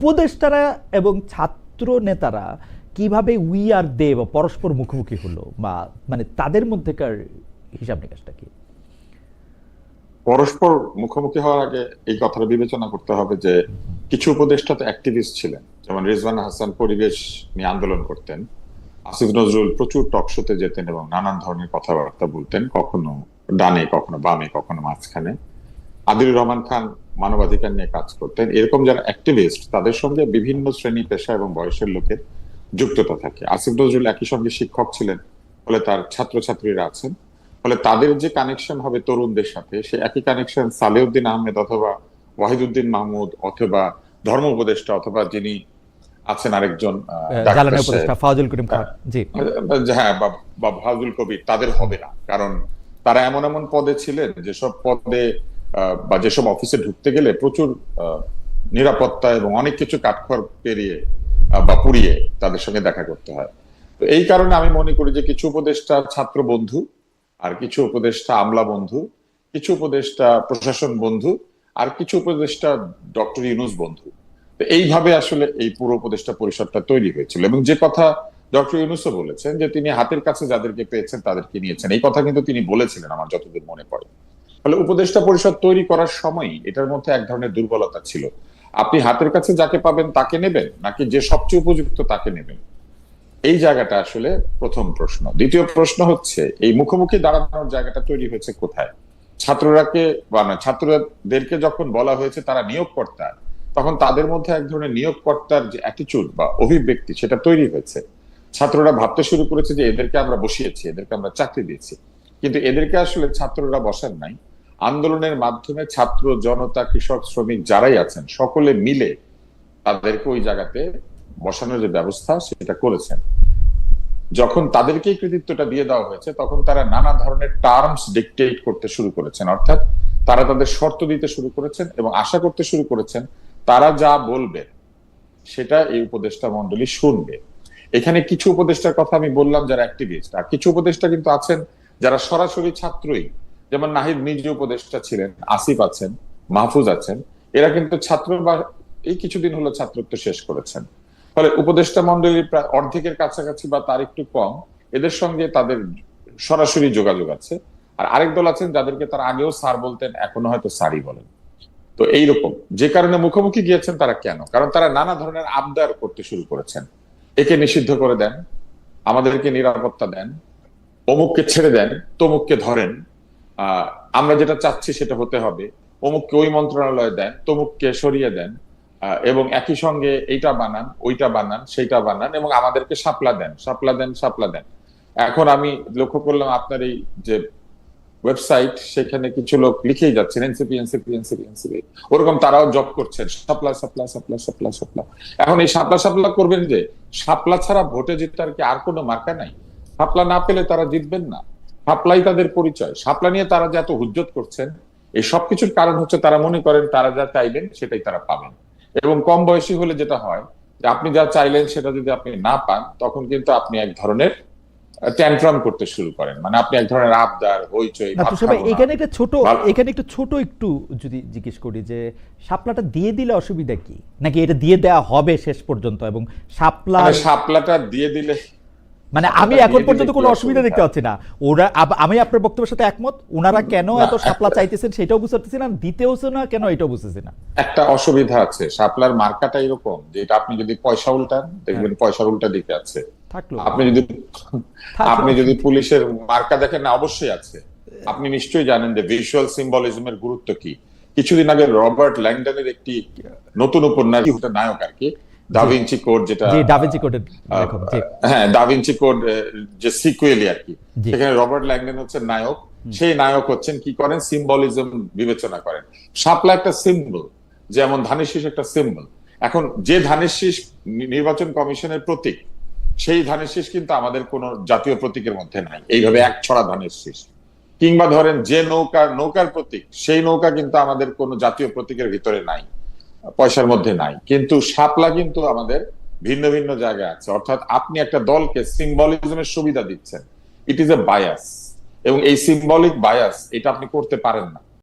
উপদেষ্টারা এবং ছাত্র নেতারা কীভাবে উই আর দে বা পরস্পর মুখোমুখি হলো বা মানে তাদের মধ্যেকার হিসাব নিকাশটা কি? পরস্পর মুখোমুখি হওয়ার আগে এই কথাটা বিবেচনা করতে হবে যে কিছু উপদেষ্টা তো অ্যাক্টিভিস্ট ছিলেন। যেমন রিজওয়ান হাসান পরিবেশ নিয়ে আন্দোলন করতেন। আসিফ নজরুল প্রচুর টকশোতে যেতেন এবং নানান ধরনের কথাবার্তা বলতেন, কখনো ডানে, কখনো বামে, কখনো মাঝখানে। আদিলুর রহমান খান মানবাধিকার নিয়ে কাজ করতেন। এরকম যারা অ্যাক্টিভিস্ট তাদের সঙ্গে বিভিন্ন শ্রেণি পেশা এবং বয়সের লোকের যুক্ততা থাকে। আসিফ নজরুল একই সঙ্গে শিক্ষক ছিলেন ফলে তার ছাত্রছাত্রীরা আছেন। ফলে তাদের যে কানেকশন হবে তরুণদের সাথে সে একই কানেকশন সালেউদ্দিন আহমেদ অথবা ওয়াহিদুদ্দিন মাহমুদ অথবা ধর্ম উপদেষ্টা অথবা যিনি আছেন আরেকজন ফাজুল করিম খান জি। হ্যাঁ বা- ফাজুল কবির তাদের হবে না। কারণ তারা এমন এমন পদে ছিলেন যেসব পদে বা যেসব অফিসে ঢুকতে গেলে প্রচুর নিরাপত্তা এবং অনেক কিছু কাঠখড় পেরিয়ে বা পুড়িয়ে তাদের সঙ্গে দেখা করতে হয়। তো এই কারণে আমি মনে করি যে কিছু উপদেষ্টা ছাত্র বন্ধু আর কিছু উপদেষ্টা আমলা বন্ধু, কিছু উপদেষ্টা প্রশাসন বন্ধু আর কিছু উপদেষ্টা ডক্টর ইউনুস বন্ধু। তো এইভাবে আসলে এই পুরো উপদেষ্টা পরিষদটা তৈরি হয়েছিল এবং যে কথা ডক্টর ইউনুসও বলেছেন যে তিনি হাতের কাছে যাদেরকে পেয়েছেন তাদেরকে নিয়েছেন। এই কথা কিন্তু তিনি বলেছিলেন, আমার যতদূর মনে পড়ে। ফলে উপদেষ্টা পরিষদ তৈরি করার সময় এটার মধ্যে এক ধরনের দুর্বলতা ছিল। আপনি হাতের কাছে যাকে পাবেন তাকে নেবেন, নাকি যে সবচেয়ে উপযুক্ত তাকে নেবেন? এই জায়গাটা আসলে প্রথম প্রশ্ন। দ্বিতীয় প্রশ্ন হচ্ছে, এই মুখোমুখি দাঁড়ানোর জায়গাটা তৈরি হয়েছে কোথায়? ছাত্ররাকে বা ছাত্রদেরকে যখন বলা হয়েছে তারা নিয়োগকর্তা, তখন তাদের মধ্যে এক ধরনের নিয়োগকর্তার যে অ্যাটিচিউড বা অভিব্যক্তি সেটা তৈরি হয়েছে। ছাত্ররা ভাবতে শুরু করেছে যে এদেরকে আমরা বসিয়েছি, এদেরকে আমরা চাকরি দিয়েছি। কিন্তু এদেরকে আসলে ছাত্ররা বসার নাই। আন্দোলনের মাধ্যমে ছাত্র, জনতা, কৃষক, শ্রমিক যারাই আছেন, সকলে মিলে তাদেরকে ওই জায়গাতে বসানোর যে ব্যবস্থা সেটা করেছেন। যখন তাদেরকেই কৃতিত্বটা দিয়ে দেওয়া হয়েছে, তখন তারা নানা ধরনের টার্মস ডিকটেট করতে শুরু করেছেন। অর্থাৎ তারা তাদের শর্ত দিতে শুরু করেছেন এবং আশা করতে শুরু করেছেন তারা যা বলবে সেটা এই উপদেষ্টা মন্ডলী শুনবে। এখানে কিছু উপদেষ্টার কথা আমি বললাম যারা অ্যাক্টিভিস্ট আর কিছু উপদেষ্টা কিন্তু আছেন যারা সরাসরি ছাত্রই। যেমন নাহিদ নিজে উপদেষ্টা ছিলেন, আসিফ আছেন, মাহফুজ আছেন, এরা কিন্তু ছাত্র বা এই কিছুদিন হলো ছাত্রত্ব শেষ করেছেন। ফলে উপদেষ্টা মন্ডলীর প্রায় অর্ধেকের কাছাকাছি বা তার একটু কম, এদের সঙ্গে তাদের সরাসরি যোগাযোগ আছে। আর আরেক দল আছেন যাদেরকে তারা আগেও স্যার বলতেন, এখনও হয়তো স্যারই বলেন। তো এইরকম, যে কারণে মুখোমুখি গিয়েছেন তারা কেন? কারণ তারা নানা ধরনের আবদার করতে শুরু করেছেন। একে নিষিদ্ধ করে দেন, আমাদেরকে নিরাপত্তা দেন, অমুককে ছেড়ে দেন, তমুককে ধরেন আমরা যেটা চাচ্ছি সেটা হতে হবে। অমুককে ওই মন্ত্রণালয়ে দেন, তমুককে সরিয়ে দেন এবং একই সঙ্গে এইটা বানান, ওইটা বানান, সেইটা বানান, এবং আমাদেরকে সাপলা দেন সাপলা দেন সাপলা দেন। এখন আমি লক্ষ্য করলাম আপনার এই যে ওয়েবসাইট, সেখানে কিছু লোক লিখেই যাচ্ছেন, এনসিপি এনসিপি এনসিপি এনসিপি। ওরকম তারাও জব করছেন, সাপলা সাপলা সাপলা সাপলা সাপলা। এখন এই সাপলা সাপলা করবেন যে, সাপলা ছাড়া ভোটে জিতার কি আর কোনো মার্কা নাই? সাপলা না পেলে তারা জিতবেন না। সাপলাই তাদের পরিচয়। সাপলা নিয়ে তারা যে এত হুজ্জত করছেন এই সবকিছুর কারণ হচ্ছে তারা মনে করেন তারা যা চাইবেন সেটাই তারা পাবেন। এবং কম বয়সী হলে যেটা হয় যে আপনি যা চাইলেন সেটা যদি আপনি না পান তখন কিন্তু আপনি এক ধরনের ট্যান্ট্রাম করতে শুরু করেন। মানে আপনি এক ধরনের আবদার হইচই। এখানে একটা ছোট এখানে একটু ছোট একটু যদি জিজ্ঞেস করি যে শাপলাটা দিয়ে দিলে অসুবিধা কি? নাকি এটা দিয়ে দেওয়া হবে শেষ পর্যন্ত এবং শাপলা মানে শাপলাটা দিয়ে দিলে মানে আমি এখন পর্যন্ত কোনো অসুবিধা দেখতে পাচ্ছি না। ওরা আমি আপনার বক্তব্যের সাথে একমত ওনারা কেন এত শাপলা চাইতেছেন সেটাও বুঝতে পারতেছি না দিতেও না কেন এটাও বুঝতেছি না? একটা অসুবিধা আছে শাপলার মার্কাটা এরকম যে এটা আপনি যদি পয়সা উল্টান দেখবেন পয়সার উল্টা দিকে আছে। থাকল। আপনি যদি আপনি যদি পুলিশের মার্কা দেখেন না অবশ্যই আছে। আপনি নিশ্চয়ই জানেন যে ভিজুয়াল সিম্বলিজমের গুরুত্ব কি। কিছুদিন আগে রবার্ট ল্যাংডনের একটি নতুন উপন্যাস নায়ক আর কি দাভিঞ্চি কোড যেটা জি ডাভিঞ্চি কোডের লেখক জি। হ্যাঁ দাভিঞ্চি কোড যে আর কি। সেখানে রবার্ট ল্যাংডন হচ্ছেন নায়ক। সেই নায়ক হচ্ছেন কি করেন? সিম্বলিজম বিবেচনা করেন। শাপলা একটা সিম্বল যেমন ধানের শীষ একটা সিম্বল এখন যে ধানের শীষ নির্বাচন কমিশনের প্রতীক সেই ধানের শীষ কিন্তু আমাদের কোন জাতীয় প্রতীকের মধ্যে নাই। এইভাবে এক ছড়া ধানের শীষ। কিংবা ধরেন যে নৌকা নৌকার প্রতীক সেই নৌকা কিন্তু আমাদের কোনো জাতীয় প্রতীকের ভিতরে নাই। পয়সার মধ্যে নাই। কিন্তু শাপলা কিন্তু আমাদের ভিন্ন ভিন্ন জায়গায় আছে। অর্থাৎ আপনি একটা দলকে সিম্বলিজমের সুবিধা দিচ্ছেন। ইট ইজ এ বায়াস এবং এই সিম্বলিক বায়াস এটা আপনি করতে পারেন না।